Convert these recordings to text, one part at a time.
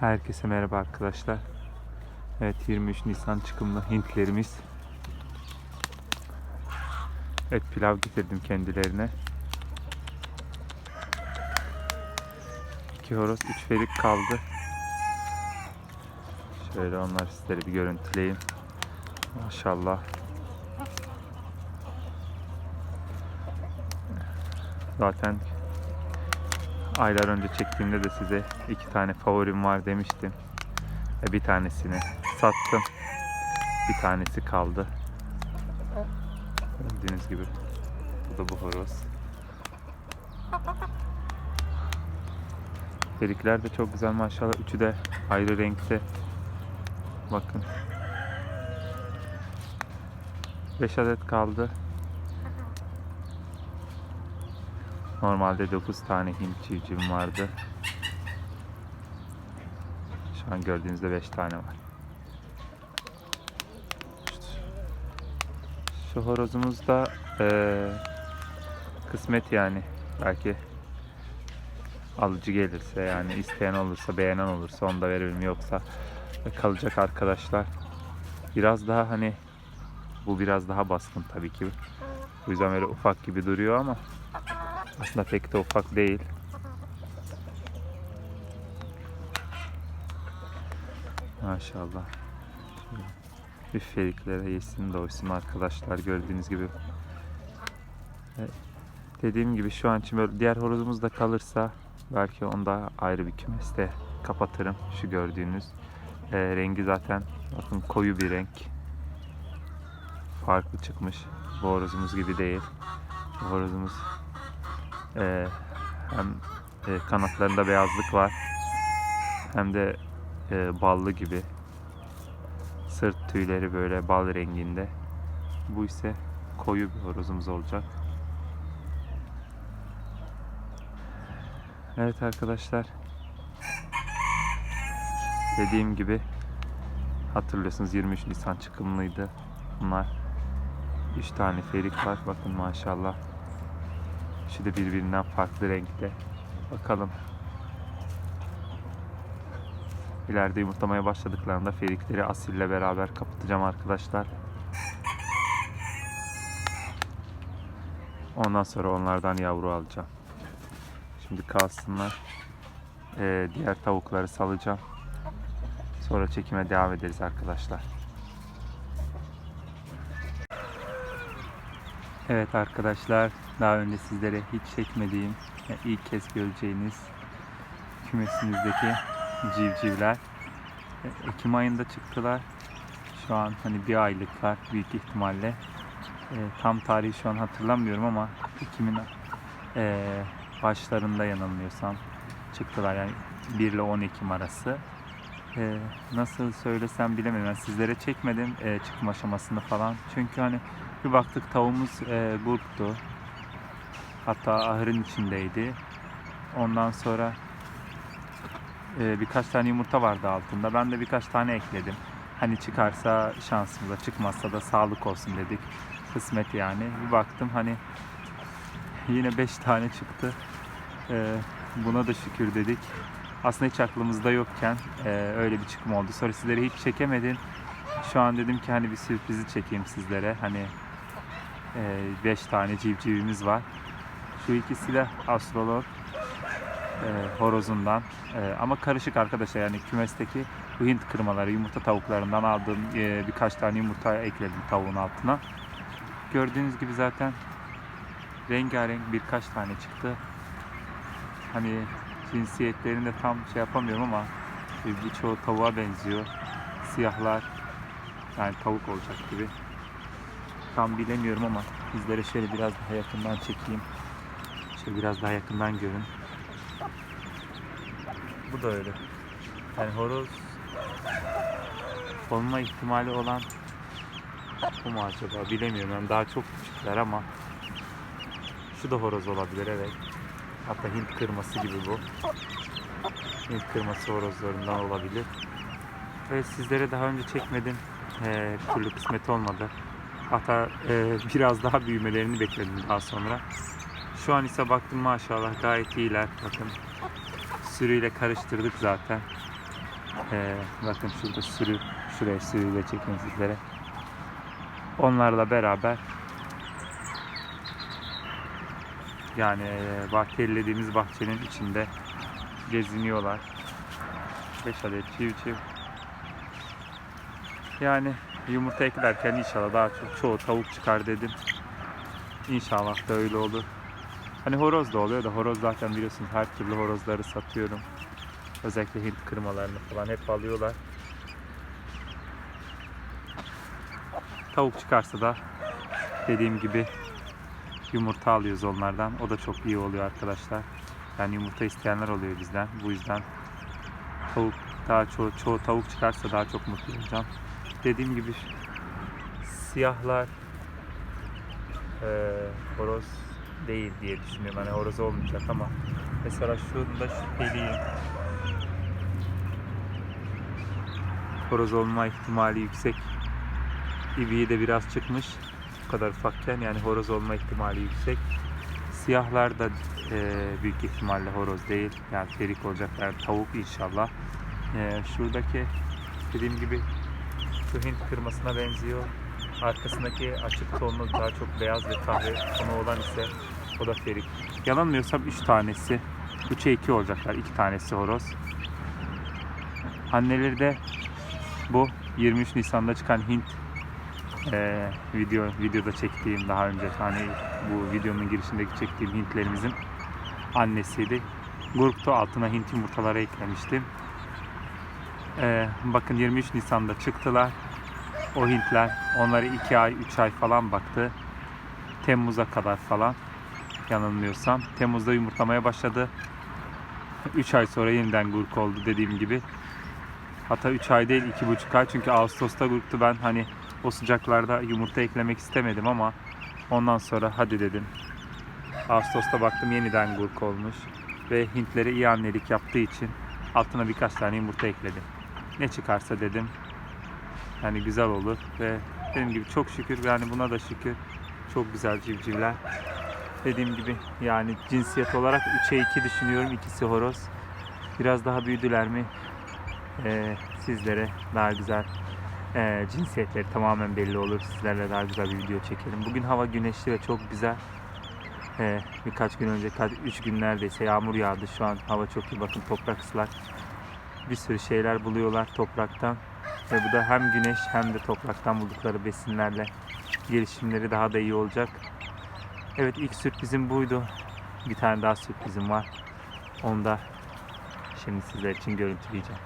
Herkese merhaba arkadaşlar. Evet 23 Nisan çıkımlı Hintlerimiz. Evet pilav getirdim kendilerine. İki horoz, üç ferik kaldı. Şöyle onlar sizlere bir görüntüleyeyim. Maşallah. Zaten aylar önce çektiğimde de size iki tane favorim var demiştim. Bir tanesini sattım. Bir tanesi kaldı. Gördüğünüz gibi. Bu da bu horoz. Delikler de çok güzel maşallah. Üçü de ayrı renkte. Bakın. 5 adet kaldı. Normalde 9 tane Hint civcivim vardı. Şu an gördüğünüzde 5 tane var. Şu horozumuz da eee, kısmet yani. Belki alıcı gelirse yani isteyen olursa beğenen olursa onu da verelim yoksa kalacak arkadaşlar. Biraz daha hani bu biraz daha baskın tabii ki. Bu yüzden böyle ufak gibi duruyor ama aslında pek de ufak değil. Maşallah. Şöyle Üffeliklere yesin doysun arkadaşlar gördüğünüz gibi. E, Dediğim gibi şu an için böyle diğer horozumuz da kalırsa belki onu da ayrı bir kümeste kapatırım. Şu gördüğünüz e, rengi zaten bakın koyu bir renk. Farklı çıkmış. Bu horozumuz gibi değil. Bu horozumuz e, hem e, kanatlarında beyazlık var hem de e, ballı gibi. Sırt tüyleri böyle bal renginde. Bu ise koyu bir horozumuz olacak. Evet arkadaşlar. Dediğim gibi hatırlıyorsunuz 23 Nisan çıkımlıydı bunlar. 3 tane ferik var. Bakın maşallah. Şu da birbirinden farklı renkte. Bakalım. İleride yumurtlamaya başladıklarında ferikleri asille beraber kapatacağım arkadaşlar. Ondan sonra onlardan yavru alacağım. Şimdi kalsınlar. Ee, diğer tavukları salacağım. Sonra çekime devam ederiz arkadaşlar. Evet arkadaşlar, daha önce sizlere hiç çekmediğim ilk kez göreceğiniz kümesimizdeki civcivler. E, Ekim ayında çıktılar. Şu an hani bir aylıklar büyük ihtimalle. E, tam tarihi şu an hatırlamıyorum ama Ekim'in e, başlarında yanılmıyorsam çıktılar yani 1 ile 10 Ekim arası. E, nasıl söylesem bilemiyorum. Yani sizlere çekmedim e, çıkma aşamasını falan. Çünkü hani bir baktık tavuğumuz e, gurktu. Hatta ahırın içindeydi. Ondan sonra e, birkaç tane yumurta vardı altında. Ben de birkaç tane ekledim. Hani çıkarsa şansımıza, çıkmazsa da sağlık olsun dedik. Kısmet yani. Bir baktım hani yine 5 tane çıktı. E, buna da şükür dedik. Aslında hiç aklımızda yokken e, öyle bir çıkma oldu. Sonra sizlere hiç çekemedim. Şu an dedim ki hani bir sürprizi çekeyim sizlere. Hani 5 tane civcivimiz var. Şu ikisi de astrolog e, horozundan. E, ama karışık arkadaşlar yani kümesteki bu Hint kırmaları, yumurta tavuklarından aldığım e, birkaç tane yumurta ekledim tavuğun altına. Gördüğünüz gibi zaten rengarenk birkaç tane çıktı. Hani cinsiyetlerini de tam şey yapamıyorum ama e, birçoğu tavuğa benziyor. Siyahlar yani tavuk olacak gibi. Tam bilemiyorum ama bizlere şöyle biraz daha yakından çekeyim. Şöyle biraz daha yakından görün. Bu da öyle. Yani horoz olma ihtimali olan bu mu acaba bilemiyorum. Yani daha çok küçükler ama şu da horoz olabilir evet. Hatta Hint kırması gibi bu. Hint kırması horozlarından olabilir. Ve sizlere daha önce çekmedim. Ee, türlü kısmet olmadı. Hatta e, biraz daha büyümelerini bekledim daha sonra. Şu an ise baktım maşallah gayet iyiler. Bakın sürüyle karıştırdık zaten. Ee, bakın şurada sürü, şuraya sürüyle çekeyim sizlere. Onlarla beraber yani e, bahçelediğimiz bahçenin içinde geziniyorlar. 5 adet civciv. Yani yumurta eklerken inşallah daha çok çoğu tavuk çıkar dedim. İnşallah da öyle olur. Hani horoz da oluyor da horoz zaten biliyorsunuz her türlü horozları satıyorum. Özellikle Hint kırmalarını falan hep alıyorlar. Tavuk çıkarsa da dediğim gibi yumurta alıyoruz onlardan. O da çok iyi oluyor arkadaşlar. Yani yumurta isteyenler oluyor bizden. Bu yüzden tavuk daha çoğu, çoğu tavuk çıkarsa daha çok mutlu olacağım. Dediğim gibi siyahlar eee horoz değil diye düşünüyorum. Hani horoz olmayacak ama mesela şunda şüpheliyim. Horoz olma ihtimali yüksek. İbiği de biraz çıkmış. Bu kadar ufakken yani horoz olma ihtimali yüksek. Siyahlar da eee, büyük ihtimalle horoz değil. Yani ferik olacaklar. Tavuk inşallah. Eee, şuradaki dediğim gibi şu Hint kırmasına benziyor. Arkasındaki açık tonlu daha çok beyaz ve kahve tonu olan ise o da ferik. Yanılmıyorsam 3 tanesi 3'e 2 olacaklar. 2 tanesi horoz. Anneleri de bu 23 Nisan'da çıkan Hint eee, video videoda çektiğim daha önce hani bu videonun girişindeki çektiğim Hintlerimizin annesiydi. Grupta altına Hint yumurtaları eklemiştim. Eee, bakın 23 Nisan'da çıktılar. O Hintler onları 2 ay 3 ay falan baktı. Temmuz'a kadar falan yanılmıyorsam. Temmuz'da yumurtlamaya başladı. 3 ay sonra yeniden gurk oldu dediğim gibi. Hatta 3 ay değil 2,5 ay çünkü Ağustos'ta gurktu ben hani o sıcaklarda yumurta eklemek istemedim ama ondan sonra hadi dedim. Ağustos'ta baktım yeniden gurk olmuş ve Hintlere iyi annelik yaptığı için altına birkaç tane yumurta ekledim. Ne çıkarsa dedim yani güzel olur ve dediğim gibi çok şükür yani buna da şükür çok güzel civcivler. Dediğim gibi yani cinsiyet olarak 3'e 2 düşünüyorum. ikisi horoz. Biraz daha büyüdüler mi eee, sizlere daha güzel eee, cinsiyetleri tamamen belli olur. Sizlerle daha güzel bir video çekelim. Bugün hava güneşli ve çok güzel. Eee, birkaç gün önce, 3 gün neredeyse yağmur yağdı. Şu an hava çok iyi. Bakın toprak ıslak. Bir sürü şeyler buluyorlar topraktan. Ve bu da hem güneş hem de topraktan buldukları besinlerle gelişimleri daha da iyi olacak. Evet ilk sürprizim buydu. Bir tane daha sürprizim var. Onu da şimdi sizler için görüntüleyeceğim.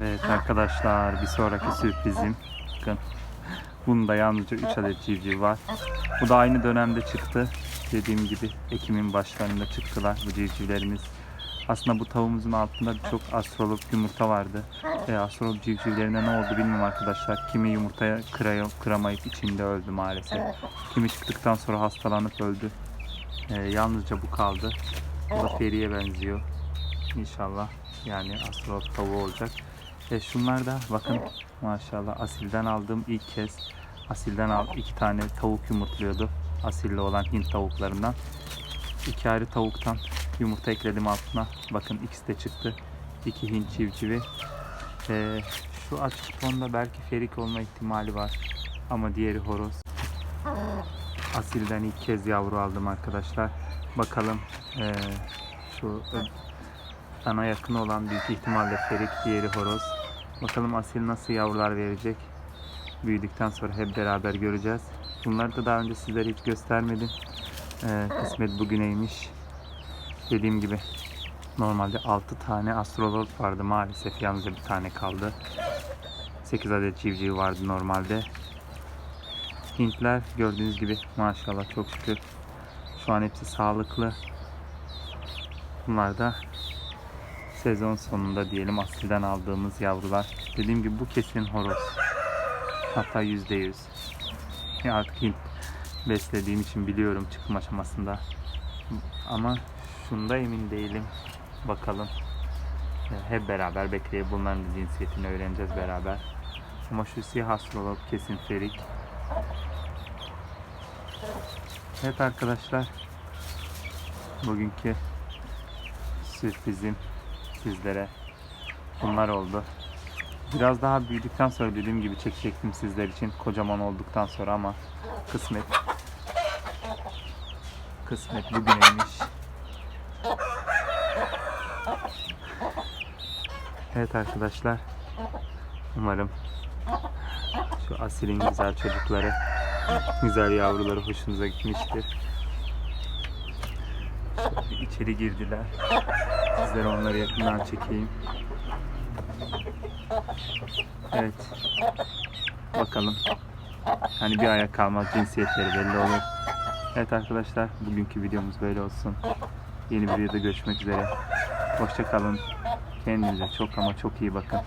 Evet arkadaşlar bir sonraki sürprizim. Bakın. Bunda yalnızca 3 adet civciv var. Bu da aynı dönemde çıktı. Dediğim gibi Ekim'in başlarında çıktılar bu civcivlerimiz. Aslında bu tavuğumuzun altında birçok astrolog yumurta vardı. Ve astrolog civcivlerine ne oldu bilmiyorum arkadaşlar. Kimi yumurtaya kırayım, kıramayıp içinde öldü maalesef. Kimi çıktıktan sonra hastalanıp öldü. Ee, yalnızca bu kaldı. Bu da periye benziyor. İnşallah yani astrolog tavuğu olacak. E şunlar da bakın maşallah asilden aldığım ilk kez asilden al iki tane tavuk yumurtluyordu. Asilli olan Hint tavuklarından. İki ayrı tavuktan yumurta ekledim altına. Bakın ikisi de çıktı. İki Hint civcivi. Ee, şu açık tonda belki ferik olma ihtimali var. Ama diğeri horoz. Asilden ilk kez yavru aldım arkadaşlar. Bakalım ee, şu ana yakın olan büyük ihtimalle ferik, diğeri horoz. Bakalım asil nasıl yavrular verecek. Büyüdükten sonra hep beraber göreceğiz. Bunları da daha önce sizlere hiç göstermedim. Ee, kısmet bugüneymiş. Dediğim gibi normalde 6 tane astrolog vardı maalesef yalnızca bir tane kaldı. 8 adet civciv vardı normalde. Hintler gördüğünüz gibi maşallah çok şükür şu an hepsi sağlıklı. Bunlar da sezon sonunda diyelim asilden aldığımız yavrular. Dediğim gibi bu kesin horoz. Hatta yüzde yüz. Ya Artık Hint beslediğim için biliyorum çıkım aşamasında. Ama şunda emin değilim. Bakalım. Hep beraber bekleyip bunların da cinsiyetini öğreneceğiz beraber. Ama şu siyah astrolog kesin ferik. Evet arkadaşlar. Bugünkü sürprizim sizlere. Bunlar oldu. Biraz daha büyüdükten sonra dediğim gibi çekecektim sizler için kocaman olduktan sonra ama kısmet. Kısmet bugüneymiş. Evet arkadaşlar. Umarım şu asilin güzel çocukları, güzel yavruları hoşunuza gitmiştir. İçeri girdiler. Sizlere onları yakından çekeyim. Evet. Bakalım. Hani bir ayak kalmaz cinsiyetleri belli olur. Evet arkadaşlar bugünkü videomuz böyle olsun. Yeni bir videoda görüşmek üzere. Hoşça kalın. Kendinize çok ama çok iyi bakın.